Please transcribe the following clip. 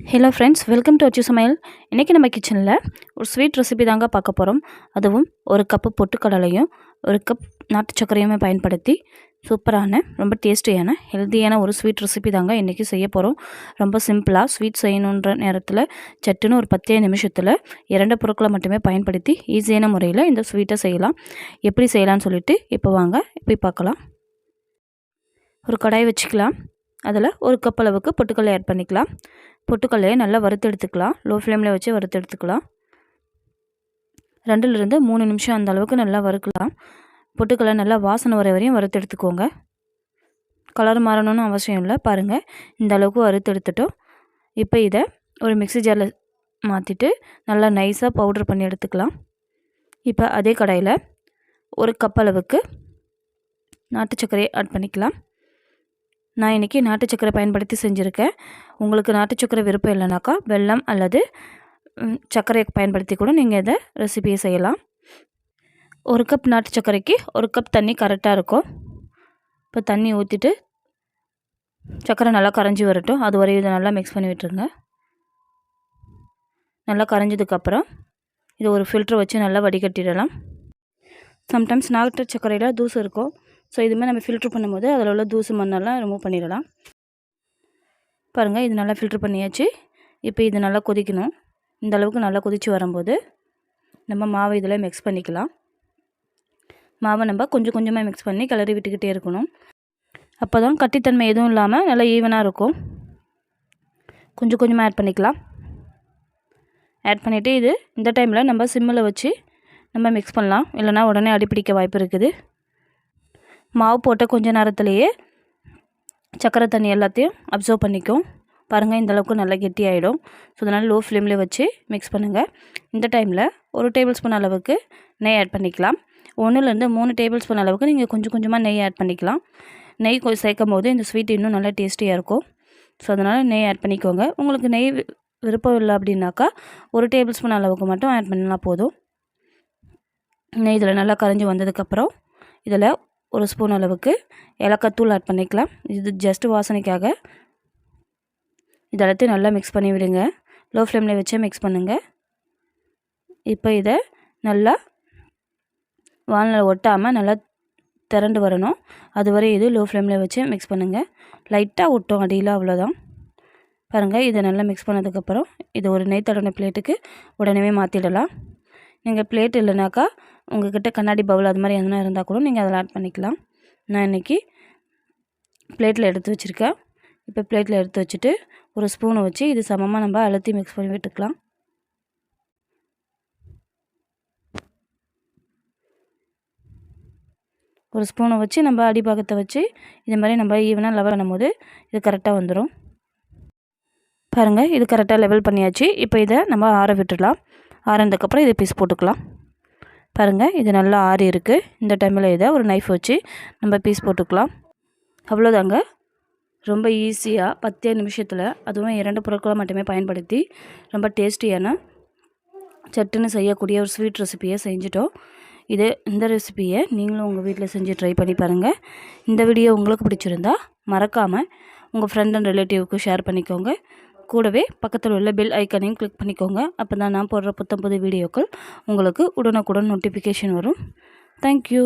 Hello friends welcome to அச்சு சமையல் இன்றைக்கி நம்ம கிச்சனில் ஒரு ஸ்வீட் ரெசிபி தாங்க பார்க்க போகிறோம் அதுவும் ஒரு கப்பு பொட்டுக்கடலையும் ஒரு கப் நாட்டு சர்க்கரையுமே பயன்படுத்தி சூப்பரான ரொம்ப டேஸ்டியான ஹெல்த்தியான ஒரு ஸ்வீட் ரெசிபி தாங்க இன்றைக்கி செய்ய போகிறோம் ரொம்ப சிம்பிளாக ஸ்வீட் செய்யணுன்ற நேரத்தில் சட்டுன்னு ஒரு பத்தே நிமிஷத்தில் இரண்டு பொருட்களை மட்டுமே பயன்படுத்தி ஈஸியான முறையில் இந்த ஸ்வீட்டை செய்யலாம். எப்படி செய்யலாம்னு சொல்லிவிட்டு இப்போ வாங்க இப்போ பார்க்கலாம். ஒரு கடாய் வச்சுக்கலாம். அதில் ஒரு கப் அளவுக்கு பொட்டுக்கடலை ஆட் பண்ணிக்கலாம். பொட்டுக்கல்லையை நல்லா வறுத்து எடுத்துக்கலாம். லோ ஃப்ளேமில் வச்சு வறுத்து எடுத்துக்கலாம். ரெண்டுலேருந்து மூணு நிமிஷம் அந்த அளவுக்கு நல்லா வறுக்கலாம். பொட்டுக்கல்லை நல்லா வாசனை வர வரையும் வறுத்து எடுத்துக்கோங்க. கலர் மாறணும்னு அவசியம் இல்லை. பாருங்கள் இந்த அளவுக்கு வறுத்து எடுத்துட்டோம். இப்போ இதை ஒரு மிக்சி ஜாரில் மாற்றிட்டு நல்லா நைஸாக பவுட்ரு பண்ணி எடுத்துக்கலாம். இப்போ அதே கடாயில் ஒரு கப் அளவுக்கு நாட்டு சர்க்கரையை ஆட் பண்ணிக்கலாம். நான் இன்றைக்கி நாட்டு சக்கரை பயன்படுத்தி செஞ்சுருக்கேன். உங்களுக்கு நாட்டு சக்கரை விருப்பம் இல்லைனாக்கா வெல்லம் அல்லது சர்க்கரையை பயன்படுத்தி கூட நீங்கள் இதை ரெசிபியை செய்யலாம். ஒரு கப் நாட்டு சர்க்கரைக்கு ஒரு கப் தண்ணி கரெக்டாக இருக்கும். இப்போ தண்ணி ஊற்றிட்டு சர்க்கரை நல்லா கரைஞ்சி வரட்டும். அது வரையும் இதை நல்லா மிக்ஸ் பண்ணி விட்டுருங்க. நல்லா கரைஞ்சதுக்கப்புறம் இதை ஒரு ஃபில்ட்ரு வச்சு நல்லா வடிகட்டிடலாம். சம்டைம்ஸ் நாட்டு சர்க்கரையில் தூசு இருக்கும். ஸோ இதுமாதிரி நம்ம ஃபில்ட்ரு பண்ணும்போது அதில் உள்ள தூசு மண்ணெல்லாம் ரிமூவ் பண்ணிடலாம். பாருங்கள் இது நல்லா ஃபில்ட்ரு பண்ணியாச்சு. இப்போ இது நல்லா கொதிக்கணும். இந்த அளவுக்கு நல்லா கொதித்து வரும்போது நம்ம மாவை இதில் மிக்ஸ் பண்ணிக்கலாம். மாவை நம்ம கொஞ்சம் கொஞ்சமாக மிக்ஸ் பண்ணி கிளறி விட்டுக்கிட்டே இருக்கணும். அப்போ தான் கட்டித்தன்மை எதுவும் இல்லாமல் நல்லா ஈவனாக இருக்கும். கொஞ்சம் கொஞ்சமாக ஆட் பண்ணிக்கலாம். ஆட் பண்ணிவிட்டு இது இந்த டைமில் நம்ம சிம்மில் வச்சு நம்ம மிக்ஸ் பண்ணலாம். இல்லைனா உடனே அடிப்பிடிக்க வாய்ப்பு இருக்குது. மாவு போட்ட கொஞ்சம் நேரத்துலையே சக்கரை தண்ணி எல்லாத்தையும் அப்சர்வ் பண்ணிக்கும். பாருங்கள் இந்தளவுக்கு நல்லா கெட்டி ஆகிடும் ஸோ அதனால் லோ ஃப்ளேமில் வச்சு மிக்ஸ் பண்ணுங்கள் இந்த டைமில் ஒரு டேபிள் ஸ்பூன் அளவுக்கு நெய் ஆட் பண்ணிக்கலாம். ஒன்றுலேருந்து மூணு டேபிள் ஸ்பூன் அளவுக்கு நீங்கள் கொஞ்சம் கொஞ்சமாக நெய் ஆட் பண்ணிக்கலாம். நெய் கொஞ்சம் சேர்க்கும் போது இந்த ஸ்வீட் இன்னும் நல்லா டேஸ்டியாக இருக்கும். ஸோ அதனால் நெய் ஆட் பண்ணிக்கோங்க. உங்களுக்கு நெய் விருப்பம் இல்லை அப்படின்னாக்கா ஒரு டேபிள் ஸ்பூன் அளவுக்கு மட்டும் ஆட் பண்ணால் போதும். நெய் இதில் நல்லா கரைஞ்சி வந்ததுக்கப்புறம் இதில் ஒரு ஸ்பூன் அளவுக்கு ஏலக்காய்த்தூள் ஆட் பண்ணிக்கலாம். இது ஜஸ்ட் வாசனைக்காக. இதெல்லாத்தையும் நல்லா மிக்ஸ் பண்ணி விடுங்க. லோ ஃப்ளேமில் வச்சே மிக்ஸ் பண்ணுங்கள் இப்போ இதை நல்லா வானில் ஒட்டாமல் நல்லா திரண்டு வரணும். அதுவரை இது லோ ஃப்ளேமில் வச்சு மிக்ஸ் பண்ணுங்கள் லைட்டாக விட்டோம் அடியில் அவ்வளோதான் பாருங்கள் இதை நல்லா மிக்ஸ் பண்ணதுக்கப்புறம் இது ஒரு நெய் தடவை பிளேட்டுக்கு உடனே மாற்றிடலாம் நீங்கள் பிளேட் இல்லைனாக்கா உங்கள்கிட்ட கண்ணாடி பவுல் அது மாதிரி எதுனா இருந்தால் கூட நீங்கள் அதில் ஆட் பண்ணிக்கலாம். நான் இன்றைக்கி பிளேட்டில் எடுத்து வச்சுருக்கேன். இப்போ பிளேட்டில் எடுத்து வச்சுட்டு ஒரு ஸ்பூனை வச்சு இது சமமாக நம்ம அழுத்தி மிக்ஸ் பண்ணி விட்டுக்கலாம். ஒரு ஸ்பூனை வச்சு நம்ம அடிபாகத்தை வச்சு இது மாதிரி நம்ம ஈவனாக லெவல் பண்ணும்போது இது கரெக்டாக வந்துடும் பாருங்கள் இது கரெக்டாக லெவல் பண்ணியாச்சு. இப்போ இதை நம்ம ஆற விட்டுடலாம். ஆறதுக்கப்புறம் இதை பீஸ் போட்டுக்கலாம். பாருங்கள் இது நல்லா ஆறி இருக்குது இந்த டைமில் இதை ஒரு நைஃப் வச்சு நம்ம பீஸ் போட்டுக்கலாம். அவ்வளோதாங்க ரொம்ப ஈஸியாக பத்தே நிமிஷத்தில் அதுவும் இரண்டு பொருட்களை மட்டுமே பயன்படுத்தி ரொம்ப டேஸ்டியான சட்டுன்னு செய்யக்கூடிய ஒரு ஸ்வீட் ரெசிப்பியை செஞ்சுட்டோம். இது இந்த ரெசிப்பியை நீங்களும் உங்கள் வீட்டில் செஞ்சு ட்ரை பண்ணி பாருங்கள் இந்த வீடியோ உங்களுக்கு பிடிச்சிருந்தா மறக்காமல் உங்கள் ஃப்ரெண்ட் அண்ட் ரிலேட்டிவ்க்கு ஷேர் பண்ணிக்கோங்க. கூடவே பக்கத்தில் உள்ள பெல் ஐக்கனையும் கிளிக் பண்ணிக்கோங்க. அப்போ தான் நான் போடுற புத்தம் புது வீடியோக்கள் உங்களுக்கு உடனுக்குடன் நோட்டிஃபிகேஷன் வரும். தேங்க்யூ